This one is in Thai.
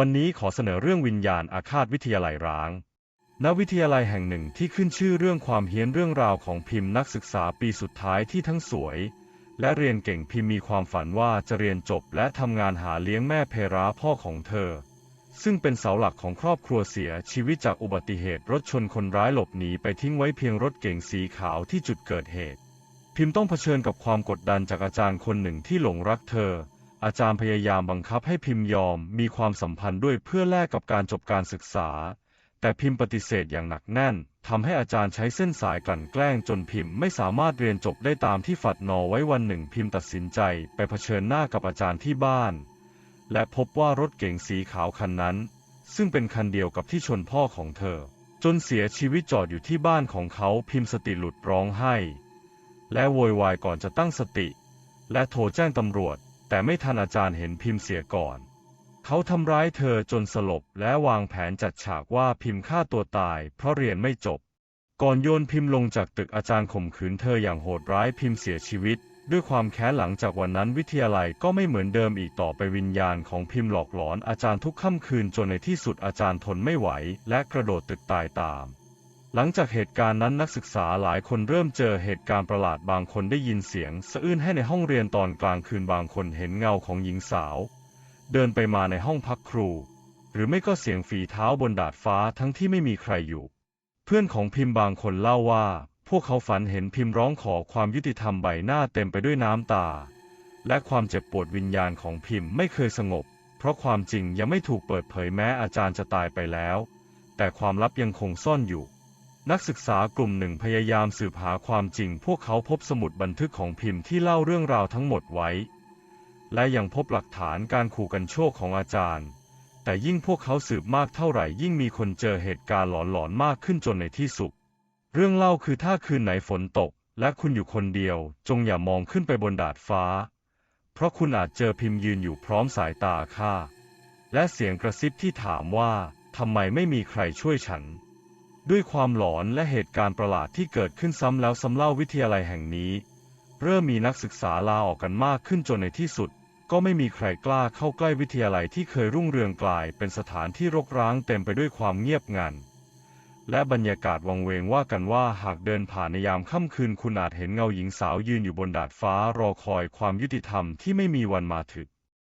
วันนี้ขอเสนอเรื่องวิญญาณอาฆาตวิทยาลัยร้าง ณ วิทยาลัยแห่งหนึ่งที่ขึ้นชื่อเรื่องความเฮี้ยนเรื่องราวของพิมพ์นักศึกษาปีสุดท้ายที่ทั้งสวย และเรียนเก่งพิมพ์มีความฝันว่าจะเรียนจบและทำงานหาเลี้ยงแม่เพราพ่อของเธอ ซึ่งเป็นเสาหลักของครอบครัวเสียชีวิตจากอุบัติเหตุรถชนคนร้ายหลบหนีไปทิ้งไว้เพียงรถเก๋งสีขาวที่จุดเกิดเหตุ พิมพ์ต้องเผชิญกับความกดดันจากอาจารย์คนหนึ่งที่หลงรักเธอ อาจารย์พยายามบังคับให้พิมพ์ยอมมีความสัมพันธ์ด้วยเพื่อแลกกับการจบการศึกษา แต่พิมพ์ปฏิเสธอย่างหนักแน่นทำให้อาจารย์ใช้เส้นสายกลั่นแกล้งจนพิมพ์ไม่สามารถเรียนจบได้ตามที่ฝัดนอไว้วันหนึ่งพิมพ์ตัดสินใจไปเผชิญหน้ากับอาจารย์ที่บ้าน และพบว่ารถเก๋งสีขาวคันนั้น ซึ่งเป็นคันเดียวกับที่ชนพ่อของเธอ จนเสียชีวิตจอดอยู่ที่บ้านของเขาพิมพ์สติหลุดร้องไห้ และโวยวายก่อนจะตั้งสติ และโทรแจ้งตำรวจ แต่ไม่ทันอาจารย์เห็นพิมพ์เสียก่อน เขาทำร้ายเธอจนสลบและวางแผนจัดฉากว่าพิมพ์ฆ่าตัวตาย เพราะเรียนไม่จบ ก่อนโยนพิมพ์ลงจากตึกอาจารย์ข่มขืนเธออย่างโหดร้ายพิมพ์เสียชีวิต ด้วยความแค้นหลังจากวันนั้นวิทยาลัยก็ไม่เหมือนเดิมอีกต่อไปวิญญาณของพิมพ์หลอกหลอนอาจารย์ทุกค่ำคืนจนในที่สุดอาจารย์ทนไม่ไหว และกระโดดตึกตายตาม หลังจากเหตุการณ์นั้นนักศึกษาหลายคนเริ่มเจอเหตุการณ์ประหลาดบางคนได้ยินเสียงสะอื้นให้ในห้องเรียนตอนกลางคืนบางคนเห็นเงาของหญิงสาว เดินไปมาในห้องพักครู หรือไม่ก็เสียงฝีเท้าบนดาดฟ้าทั้งที่ไม่มีใครอยู่ เพื่อนของพิมพ์บางคนเล่าว่า พวกเขาฝันเห็นพิมพ์ร้องขอความยุติธรรมใบหน้าเต็มไปด้วยน้ำตา และความเจ็บปวดวิญญาณของพิมพ์ไม่เคยสงบ เพราะความจริงยังไม่ถูกเปิดเผยแม้อาจารย์จะตายไปแล้ว แต่ความลับยังคงซ่อนอยู่ นักศึกษากลุ่มหนึ่งพยายามสืบหาความจริง พวกเขาพบสมุดบันทึกของพิมพ์ที่เล่าเรื่องราวทั้งหมดไว้ และยังพบหลักฐานการขู่กันโชคของอาจารย์ แต่ยิ่งพวกเขาสืบมากเท่าไหร่ยิ่งมีคนเจอเหตุการณ์หลอนๆมากขึ้นจนในที่สุด เรื่องเล่าคือถ้าคืนไหนฝนตก และคุณอยู่คนเดียว จงอย่ามองขึ้นไปบนดาดฟ้า เพราะคุณอาจเจอพิมพ์ยืนอยู่พร้อมสายตาค่าและเสียงกระซิบที่ถามว่าทำไมไม่มีใครช่วยฉัน ด้วยความหลอนและเหตุการณ์ประหลาดที่เกิดขึ้นซ้ำแล้วซ้ำเล่าวิทยาลัยแห่งนี้ เริ่มมีนักศึกษาลาออกกันมากขึ้นจนในที่สุด ก็ไม่มีใครกล้าเข้าใกล้วิทยาลัยที่เคยรุ่งเรืองกลาย เป็นสถานที่รกร้างเต็มไปด้วยความเงียบงัน และบรรยากาศวังเวงว่ากันว่าหากเดินผ่านในยามค่ำคืนคุณอาจเห็นเงาหญิงสาวยืนอยู่บนดาดฟ้ารอคอยความยุติธรรมที่ไม่มีวันมาถึง